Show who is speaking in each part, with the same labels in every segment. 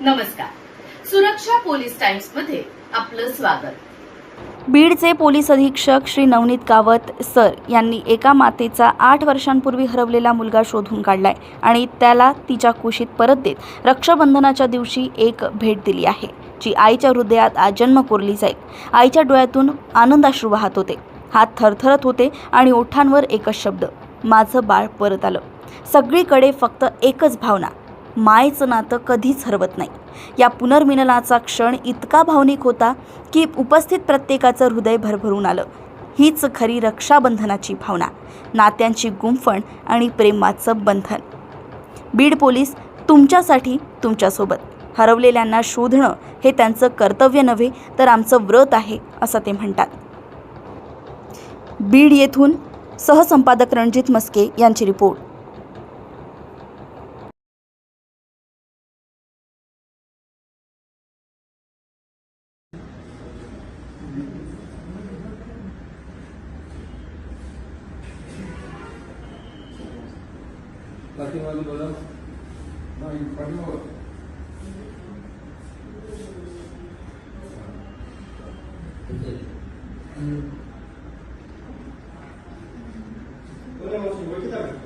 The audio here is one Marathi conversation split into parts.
Speaker 1: नमस्कार. टाइम्समध्ये आपलं स्वागत.
Speaker 2: बीडचे पोलीस अधीक्षक श्री नवनीत कावत सर यांनी एका मातेचा आठ वर्षांपूर्वी हरवलेला मुलगा शोधून काढलाय आणि त्याला तिच्या कुशीत परत देत रक्षाबंधनाच्या दिवशी एक भेट दिली आहे जी आईच्या हृदयात आजन्म कोरली जाईल. आईच्या डोळ्यातून आनंदाश्रू वाहत होते. हात थरथरत होते आणि ओठांवर एकच शब्द माझं बाळ परत आलं. सगळीकडे फक्त एकच भावना मायेचं नातं कधीच हरवत नाही. या पुनर्मिलनाचा क्षण इतका भावनिक होता की उपस्थित प्रत्येकाचं हृदय भरभरून आलं. हीच खरी रक्षाबंधनाची भावना नात्यांची गुंफण आणि प्रेमाचं बंधन. बीड पोलीस तुमच्यासाठी तुमच्यासोबत. हरवलेल्यांना शोधणं हे त्यांचं कर्तव्य नव्हे तर आमचं व्रत आहे असं ते म्हणतात. बीड येथून सहसंपादक रणजित मस्के यांची report.
Speaker 3: Laki malu bola. Nah, ini padu. Hmm. Boleh masuk boleh kita.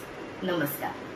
Speaker 1: नमस्कार.